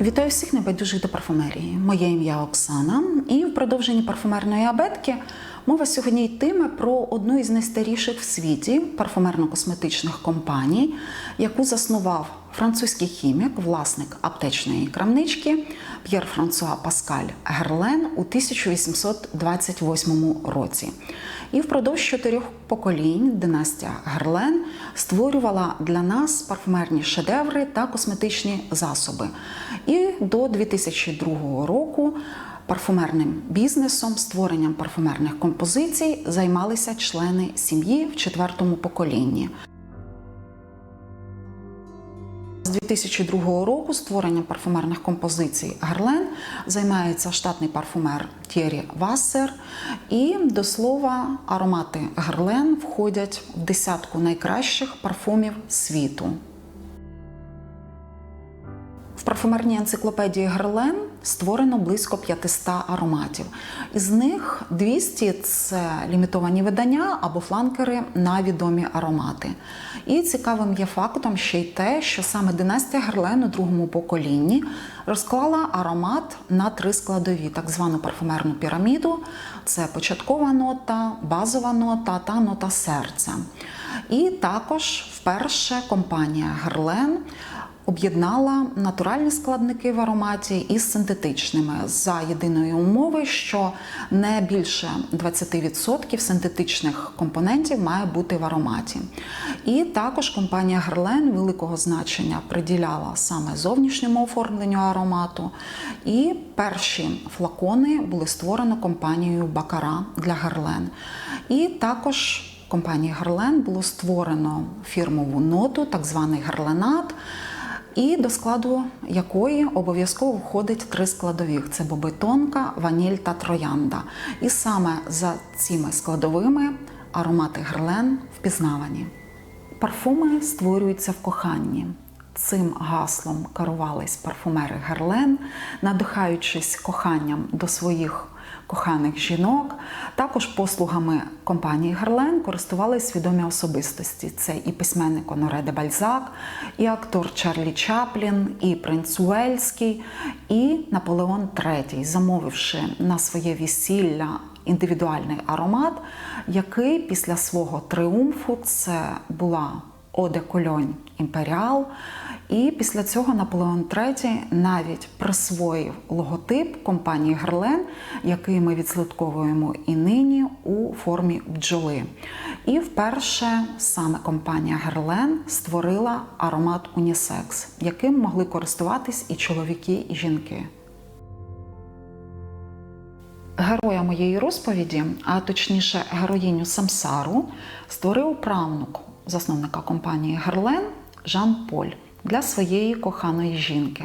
Вітаю всіх небайдужих до парфумерії. Моє ім'я Оксана, і в продовженні парфумерної абетки мова сьогодні йтиме про одну із найстаріших в світі парфумерно-косметичних компаній, яку заснував французький хімік, власник аптечної крамнички П'єр Франсуа Паскаль Герлен у 1828 році. І впродовж чотирьох поколінь династія Герлен створювала для нас парфумерні шедеври та косметичні засоби. І до 2002 року парфумерним бізнесом, створенням парфумерних композицій займалися члени сім'ї в четвертому поколінні. 2002 року створенням парфумерних композицій Гарлен займається штатний парфумер Тєрі Вассер. І до слова, аромати Гарлен входять в десятку найкращих парфумів світу. В парфумерній енциклопедії Герлен створено близько 500 ароматів. Із них 200 – це лімітовані видання або фланкери на відомі аромати. І цікавим є фактом ще й те, що саме династія Герлен у другому поколінні розклала аромат на три складові: так звану парфумерну піраміду. Це початкова нота, базова нота та нота серця. І також вперше компанія Герлен об'єднала натуральні складники в ароматі із синтетичними за єдиної умови, що не більше 20% синтетичних компонентів має бути в ароматі. І також компанія Герлен великого значення приділяла саме зовнішньому оформленню аромату. І перші флакони були створені компанією Бакара для Герлен. І також компанії Герлен було створено фірмову ноту, так званий герленат і до складу якої обов'язково входить три складових: це бобитонка, ваніль та троянда. І саме за цими складовими аромати Герлен впізнавані. Парфуми створюються в коханні. Цим гаслом керувались парфумери Герлен, надихаючись коханням до своїх коханих жінок. Також послугами компанії Герлен користувались відомі особистості. Це і письменник Оноре де Бальзак, і актор Чарлі Чаплін, і принц Уельський, і Наполеон III, замовивши на своє весілля індивідуальний аромат, який після свого триумфу це була Оде Кольонь Імперіал. І після цього Наполеон III навіть присвоїв логотип компанії Герлен, який ми відслідковуємо і нині у формі бджоли. І вперше саме компанія Герлен створила аромат унісекс, яким могли користуватись і чоловіки, і жінки. Героя моєї розповіді, а точніше героїню Самсару, створив правнук засновника компанії Герлен Жан Поль для своєї коханої жінки,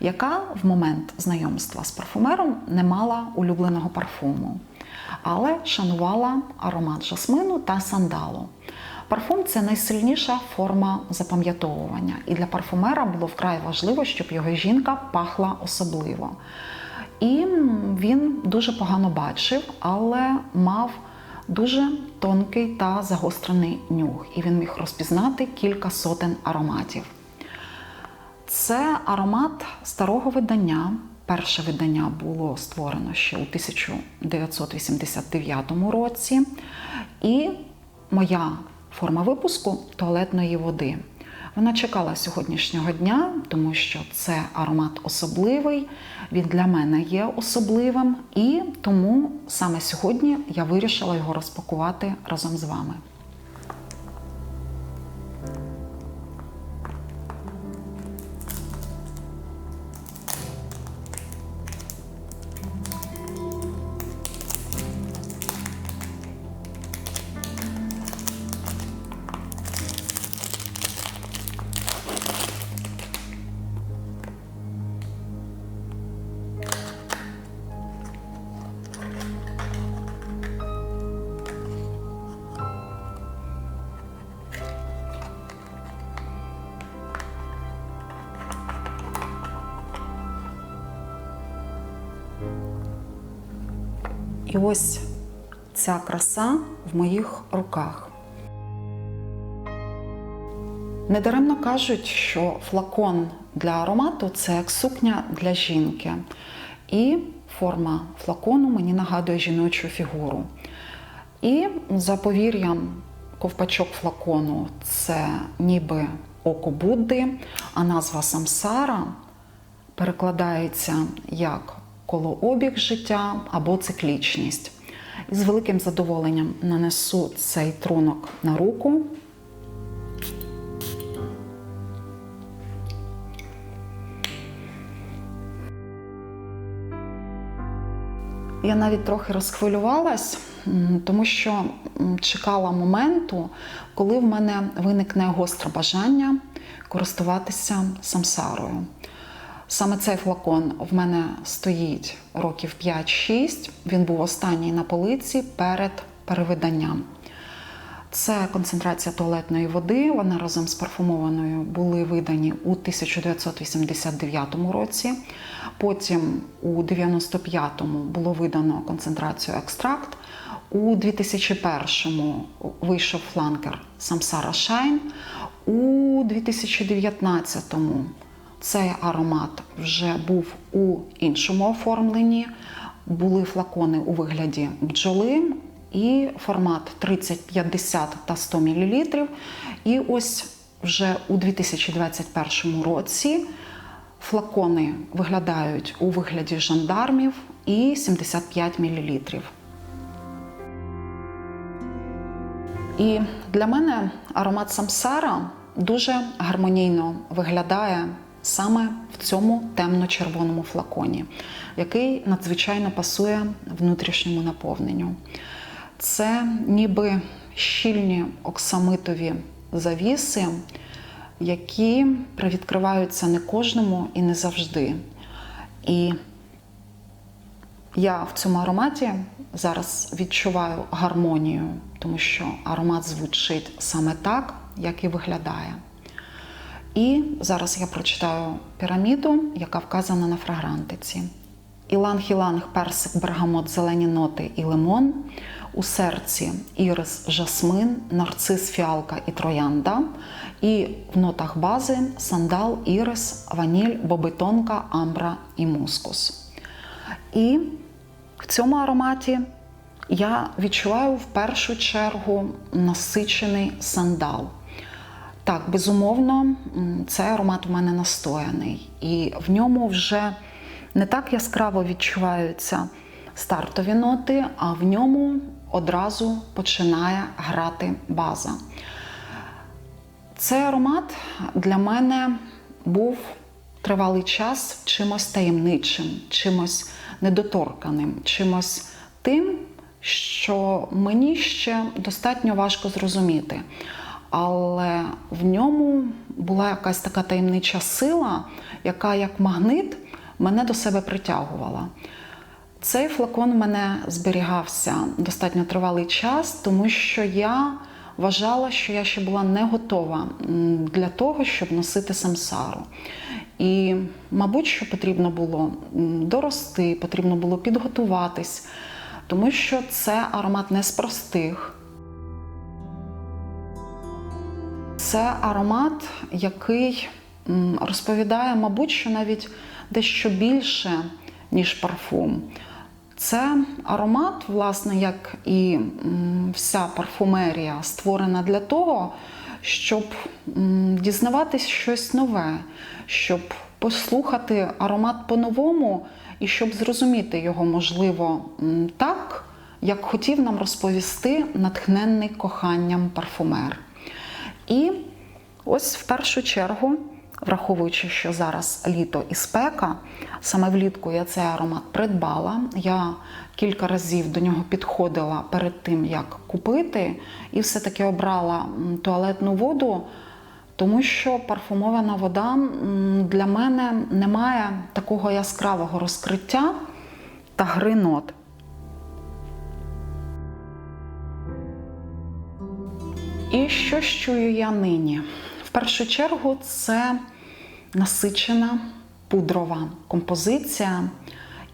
яка в момент знайомства з парфумером не мала улюбленого парфуму, але шанувала аромат жасмину та сандалу. Парфум це найсильніша форма запам'ятовування, і для парфумера було вкрай важливо, щоб його жінка пахла особливо. І він дуже погано бачив, але мав дуже тонкий та загострений нюх, і він міг розпізнати кілька сотень ароматів. Це аромат старого видання. Перше видання було створено ще у 1989 році. І моя форма випуску туалетної води. Вона чекала сьогоднішнього дня, тому що це аромат особливий, він для мене є особливим, і тому саме сьогодні я вирішила його розпакувати разом з вами. І ось ця краса в моїх руках. Недаремно кажуть, що флакон для аромату це як сукня для жінки. І форма флакону мені нагадує жіночу фігуру. І за повір'ям ковпачок флакону це ніби око Будди, а назва самсара перекладається як колообіг життя або циклічність. І з великим задоволенням нанесу цей трунок на руку. Я навіть трохи розхвилювалась, тому що чекала моменту, коли в мене виникне гостре бажання користуватися самсарою. Саме цей флакон в мене стоїть років 5-6. Він був останній на полиці перед перевиданням. Це концентрація туалетної води. Вона разом з парфумованою були видані у 1989 році. Потім у 95-му було видано концентрацію екстракт. У 2001-му вийшов фланкер Samsara Shine. У 2019-му цей аромат вже був у іншому оформленні. Були флакони у вигляді бджоли і формат 30, 50 та 100 мл. І ось вже у 2021 році флакони виглядають у вигляді жандармів і 75 мл. І для мене аромат самсара дуже гармонійно виглядає саме в цьому темно-червоному флаконі, який надзвичайно пасує внутрішньому наповненню. Це ніби щільні оксамитові завіси, які привідкриваються не кожному і не завжди. І я в цьому ароматі зараз відчуваю гармонію, тому що аромат звучить саме так, як і виглядає. І зараз я прочитаю піраміду, яка вказана на фрагрантиці. Іланг-іланг, персик, бергамот, зелені ноти і лимон. У серці ірис, жасмин, нарцис, фіалка і троянда. І в нотах бази сандал, ірис, ваніль, бобитонка, амбра і мускус. І в цьому ароматі я відчуваю в першу чергу насичений сандал. Так, безумовно, цей аромат у мене настояний, і в ньому вже не так яскраво відчуваються стартові ноти, а в ньому одразу починає грати база. Цей аромат для мене був тривалий час чимось таємничим, чимось недоторканим, чимось тим, що мені ще достатньо важко зрозуміти. Але в ньому була якась така таємнича сила, яка, як магнит, мене до себе притягувала. Цей флакон у мене зберігався достатньо тривалий час, тому що я вважала, що я ще була не готова для того, щоб носити самсару. І, мабуть, що потрібно було дорости, потрібно було підготуватись, тому що це аромат не з простих. Це аромат, який розповідає, мабуть, що навіть дещо більше, ніж парфум. Це аромат, власне, як і вся парфумерія, створена для того, щоб дізнаватись щось нове, щоб послухати аромат по-новому і щоб зрозуміти його, можливо, так, як хотів нам розповісти натхненний коханням парфумер. І ось в першу чергу, враховуючи, що зараз літо і спека, саме влітку я цей аромат придбала. Я кілька разів до нього підходила перед тим, як купити, і все-таки обрала туалетну воду, тому що парфумована вода для мене не має такого яскравого розкриття та гри І що чую я нині? В першу чергу це насичена пудрова композиція,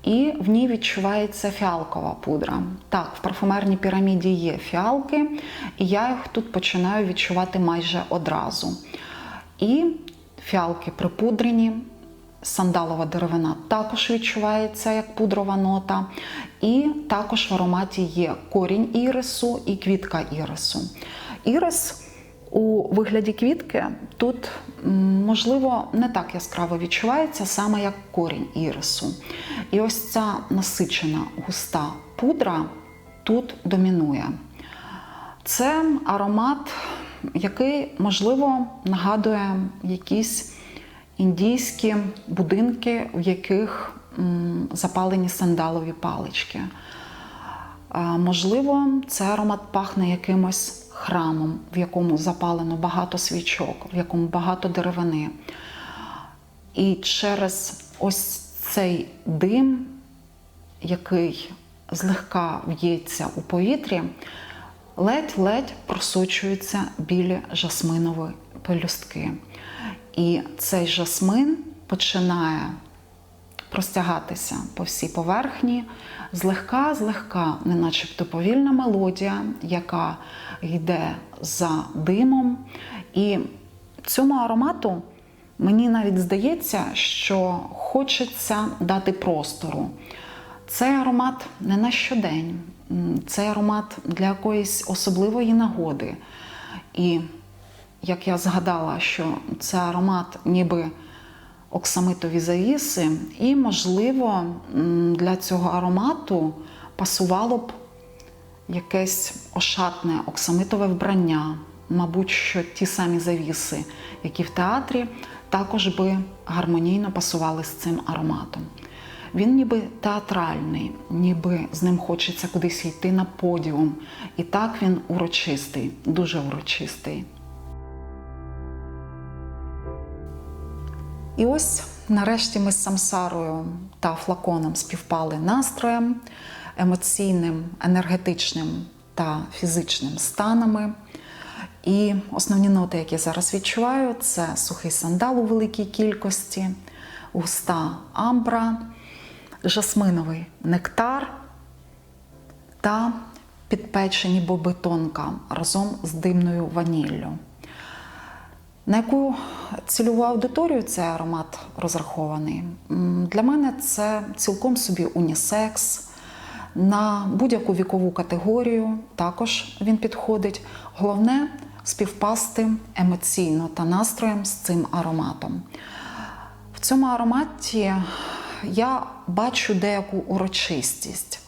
і в ній відчувається фіалкова пудра. Так, в парфумерній піраміді є фіалки, і я їх тут починаю відчувати майже одразу. І фіалки припудрені, сандалова деревина також відчувається як пудрова нота. І також в ароматі є корінь ірису і квітка ірису. Ірис у вигляді квітки тут, можливо, не так яскраво відчувається, саме як корінь ірису. І ось ця насичена густа пудра тут домінує. Це аромат, який, можливо, нагадує якісь індійські будинки, в яких запалені сандалові палички. Можливо, цей аромат пахне якимось храмом, в якому запалено багато свічок, в якому багато деревини. І через ось цей дим, який злегка в'ється у повітрі, ледь-ледь просочуються білі жасминові пелюстки. І цей жасмин починає простягатися по всій поверхні, злегка-злегка, не начебто повільна мелодія, яка йде за димом. І цьому аромату мені навіть здається, що хочеться дати простору. Цей аромат не на щодень, цей аромат для якоїсь особливої нагоди. І як я згадала, що це аромат ніби оксамитові завіси, і, можливо, для цього аромату пасувало б якесь ошатне оксамитове вбрання. Мабуть, що ті самі завіси, які в театрі, також би гармонійно пасували з цим ароматом. Він ніби театральний, ніби з ним хочеться кудись йти на подіум. І так він урочистий, дуже урочистий. І ось нарешті ми з самсарою та флаконом співпали настроєм, емоційним, енергетичним та фізичним станами. І основні ноти, які я зараз відчуваю, це сухий сандал у великій кількості, густа амбра, жасминовий нектар та підпечені боби тонка разом з димною ваніллю. На яку цільову аудиторію цей аромат розрахований? Для мене це цілком собі унісекс. На будь-яку вікову категорію також він підходить. Головне співпасти емоційно та настроєм з цим ароматом. В цьому ароматі я бачу деяку урочистість,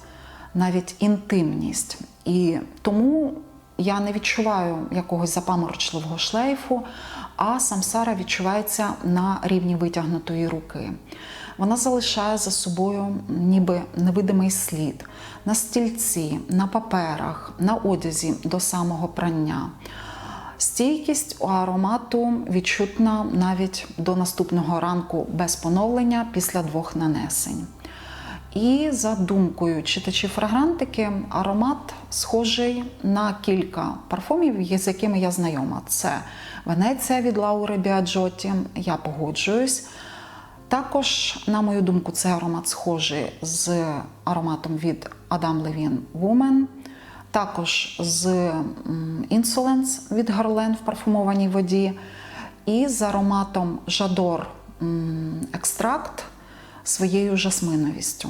навіть інтимність. І тому я не відчуваю якогось запаморочливого шлейфу, а самсара відчувається на рівні витягнутої руки. Вона залишає за собою ніби невидимий слід на стільці, на паперах, на одязі до самого прання. Стійкість у аромату відчутна навіть до наступного ранку без поновлення після двох нанесень. І за думкою читачів фрагрантики, аромат схожий на кілька парфумів, з якими я знайома. Це Венеція від Лаури Біаджоті, я погоджуюсь. Також, на мою думку, цей аромат схожий з ароматом від Adam Levine Woman. Також з Insolence від Guerlain в парфумованій воді. І з ароматом Жадор Екстракт своєю жасминовістю.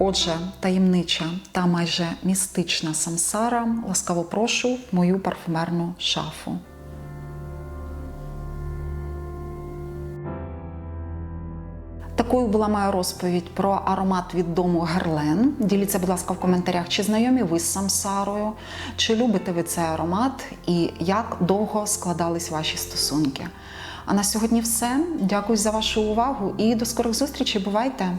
Отже, таємнича та майже містична самсара ласкаво прошу в мою парфумерну шафу. Такою була моя розповідь про аромат від дому Герлен. Діліться, будь ласка, в коментарях, чи знайомі ви з самсарою, чи любите ви цей аромат і як довго складались ваші стосунки. А на сьогодні все. Дякую за вашу увагу і до скорих зустрічей. Бувайте!